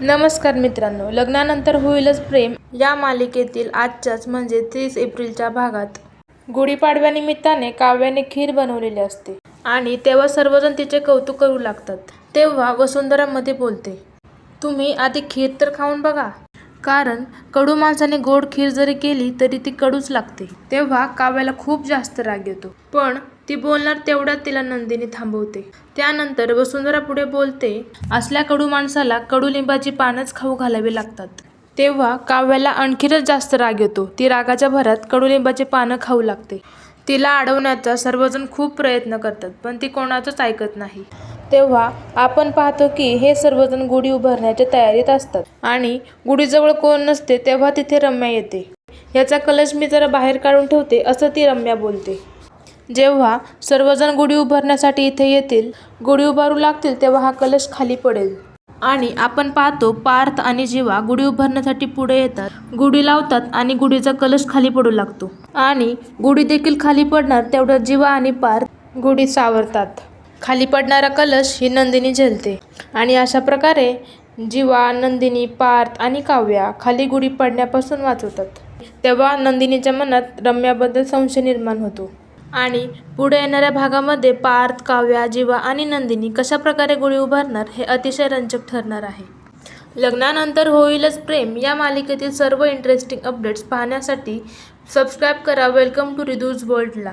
नमस्कार मित्रांनो लग्नानंतर होईलच प्रेम या मालिकेतील आजच्याच म्हणजे तीस एप्रिलच्या भागात. गुढीपाडव्यानिमित्ताने काव्याने खीर बनवलेली असते आणि तेव्हा सर्वजण तिचे कौतुक करू लागतात. तेव्हा वसुंधरा मध्ये बोलते तुम्ही आधी खीर तर खाऊन बघा. कारण कडू माणसाने गोड खीर जरी केली तरी ती कडूच लागते. तेव्हा काव्याला खूप जास्त राग येतो. पण ती बोलणार तेवढ्यात तिला नंदिनी थांबवते. त्यानंतर वसुंधरा पुढे बोलते असल्या कडू माणसाला कडुलिंबाची पानच खाऊ घालावी लागतात. तेव्हा काव्याला आणखीनच जास्त राग येतो. ती रागाच्या भरात कडुलिंबाची पानं खाऊ लागते. तिला अडवण्याचा सर्वजण खूप प्रयत्न करतात पण ती कोणाचंच ऐकत नाही. तेव्हा आपण पाहतो की हे सर्वजण गुढी उभारण्याच्या तयारीत असतात. आणि गुढीजवळ कोण नसते तेव्हा तिथे रम्या येते. याचा कलश मी जरा बाहेर काढून ठेवते असं ती रम्या बोलते. जेव्हा सर्वजण गुढी उभारण्यासाठी इथे येतील गुढी उभारू लागतील तेव्हा हा कलश खाली पडेल. आणि आपण पाहतो पार्थ आणि जीवा गुढी उभारण्यासाठी पुढे येतात. गुढी लावतात आणि गुढीचा कलश खाली पडू लागतो. आणि गुढी देखील खाली पडणार तेवढ्यात जीवा आणि पार्थ गुढी सावरतात. खाली पडणारा कलश ही नंदिनी झेलते. आणि अशा प्रकारे जीवा नंदिनी पार्थ आणि काव्या खाली गुढी पडण्यापासून वाचवतात. तेव्हा नंदिनीच्या मनात रम्याबद्दल संशय निर्माण होतो. आणि पुढे येणाऱ्या भागामध्ये पार्थ काव्या जीवा आणि नंदिनी कशा प्रकारे गुढी उभारणार हे अतिशय रंजक ठरणार आहे. लग्नानंतर होईलच प्रेम या मालिकेतील सर्व इंटरेस्टिंग अपडेट्स पाहण्यासाठी सबस्क्राईब करा. वेलकम टू रिदूज वर्ल्डला